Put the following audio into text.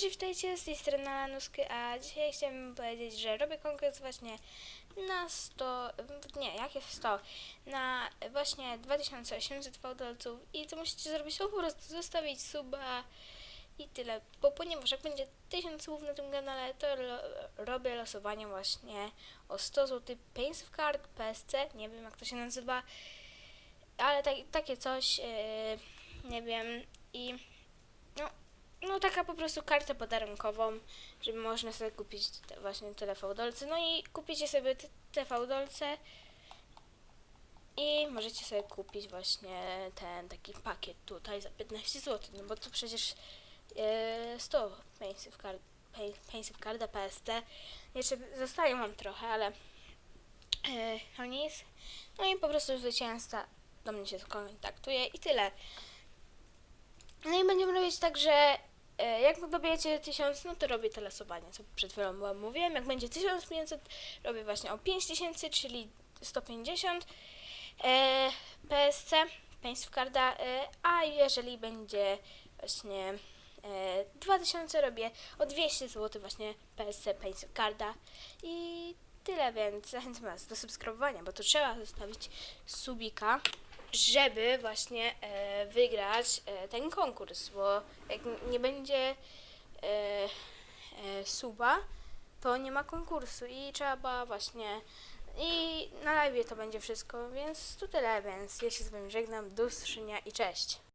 Hej, witajcie, z tej strony Lanuski, a dzisiaj chciałabym powiedzieć, że robię konkurs właśnie na 100, nie, jakie 100, na właśnie 2800 fałdolców i co musicie zrobić, to po prostu zostawić suba i tyle, bo ponieważ jak będzie 1000 słów na tym kanale, to lo, robię losowanie właśnie o 100 zł Paints of Card, PSC, nie wiem jak to się nazywa, ale tak, takie coś, yy, nie wiem i no, no taka po prostu kartę podarunkową, żeby można sobie kupić właśnie te fałdolce. No i kupicie sobie te fałdolce i możecie sobie kupić właśnie ten taki pakiet tutaj za 15 zł, no bo to przecież e, 100 Paintsów card, Paintsów Carda PST. Jeszcze zostaje mam trochę, ale e, to nic. No i po prostu zwycięzca do mnie się kontaktuje i tyle. No i będziemy robić tak, że e, jak dobijecie 1000, no to robię te losowanie, co przed chwilą mówiłem. Jak będzie 1500, robię właśnie o 5000, czyli 150 e, PSC, Paints w Carda, e, a jeżeli będzie właśnie e, 2000, robię o 200 zł właśnie PSC, Paints w Carda i tyle, więc zachęcam was do subskrybowania, bo to trzeba zostawić subika żeby właśnie e, wygrać e, ten konkurs, bo jak nie będzie e, e, suba, to nie ma konkursu i trzeba właśnie i na live to będzie wszystko, więc to tyle, więc ja się z wami żegnam, do usłyszenia i cześć.